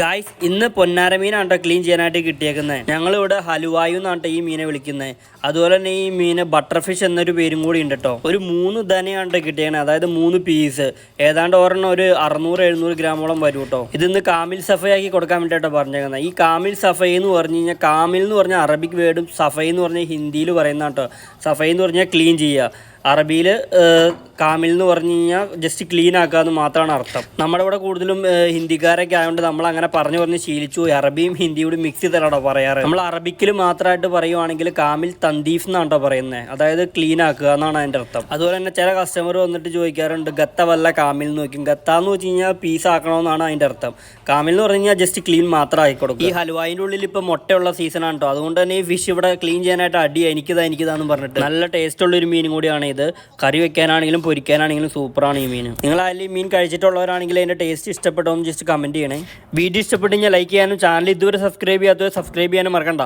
Guys ഇന്ന് പൊന്നാര മീനാണ് ക്ലീൻ ചെയ്യാനായിട്ട് കിട്ടിയേക്കുന്നത് ഞങ്ങളിവിടെ ഹലുവായു എന്നാണ് ഈ മീനെ വിളിക്കുന്നത് അതുപോലെ തന്നെ ഈ മീന് ബട്ടർഫിഷ് എന്നൊരു പേരും കൂടി ഉണ്ട് കേട്ടോ ഒരു മൂന്ന് ധനയാണ് കിട്ടിയേക്കുന്നത് അതായത് മൂന്ന് പീസ് ഏതാണ്ട് ഒരെണ്ണം ഒരു അറുന്നൂറ് എഴുന്നൂറ് ഗ്രാമോളം വരും കേട്ടോ ഇതിന്ന് കാമിൽ സഫയാക്കി കൊടുക്കാൻ വേണ്ടിയിട്ടോ പറഞ്ഞേക്കുന്നത് ഈ കാമിൽ സഫൈ എന്ന് പറഞ്ഞു കഴിഞ്ഞാൽ കാമിൽ എന്ന് പറഞ്ഞാൽ അറബിക് വേർഡും സഫൈ എന്ന് പറഞ്ഞാൽ ഹിന്ദിയിൽ പറയുന്ന കേട്ടോ സഫൈ എന്ന് പറഞ്ഞാൽ ക്ലീൻ ചെയ്യുക. അറബിയിൽ കാമിൽ എന്ന് പറഞ്ഞു കഴിഞ്ഞാൽ ജസ്റ്റ് ക്ലീൻ ആക്കുക എന്ന് മാത്രമാണ് അർത്ഥം. നമ്മുടെ ഇവിടെ കൂടുതലും ഹിന്ദിക്കാരൊക്കെ ആയതുകൊണ്ട് നമ്മൾ അങ്ങനെ പറഞ്ഞു പറഞ്ഞ് ശീലിച്ചു. അറബിയും ഹിന്ദിയോട് മിക്സ് ചെയ്തിട്ടാണോ പറയാറ്. നമ്മൾ അറബിക്കിൽ മാത്രമായിട്ട് പറയുവാണെങ്കിൽ കാമിൽ തന്തീഫ് എന്നാണോ പറയുന്നത് അതായത് ക്ലീൻ ആക്കുക എന്നാണ് അതിന്റെ അർത്ഥം. അതുപോലെ തന്നെ ചില കസ്റ്റമർ വന്നിട്ട് ചോദിക്കാറുണ്ട് ഗത്ത വല്ല കാമിൽ എന്ന് നോക്കും ഗത്ത എന്ന് വെച്ച് കഴിഞ്ഞാൽ പീസ് ആക്കണമെന്നാണ് അതിന്റെ അർത്ഥം. കാമിൽ എന്ന് പറഞ്ഞു കഴിഞ്ഞാൽ ജസ്റ്റ് ക്ലീൻ മാത്രം ആയിക്കൊടുക്കും ഈ ഹലുവായിന്റെ ഉള്ളിൽ ഇപ്പോൾ മുട്ടയുള്ള സീസൺ ആണ് കേട്ടോ. അതുകൊണ്ട് തന്നെ ഈ ഫിഷ് ഇവിടെ ക്ലീൻ ചെയ്യാനായിട്ട് അടി എനിക്കിതാ എനിക്കിതാന്ന് പറഞ്ഞിട്ട്. നല്ല ടേസ്റ്റ് ഉള്ള ഒരു കൂടിയാണ് ഇത് കറി വെക്കാനാണെങ്കിലും പൊരിക്കാനാണെങ്കിലും സൂപ്പറാണ് ഈ മീൻ. നിങ്ങൾ അതിൽ മീൻ കഴിച്ചിട്ടുള്ളവരാണെങ്കിൽ അതിന്റെ ടേസ്റ്റ് ഇഷ്ടപ്പെട്ടോ എന്ന് ജസ്റ്റ് കമന്റ് ചെയ്യണേ. വീഡിയോ ഇഷ്ടപ്പെട്ടു കഴിഞ്ഞാൽ ലൈക്ക് ചെയ്യാനും ചാനൽ ഇതുവരെ സബ്സ്ക്രൈബ് ചെയ്യാത്തവരെ സബ്സ്ക്രൈബ് ചെയ്യാനും മറക്കണ്ട.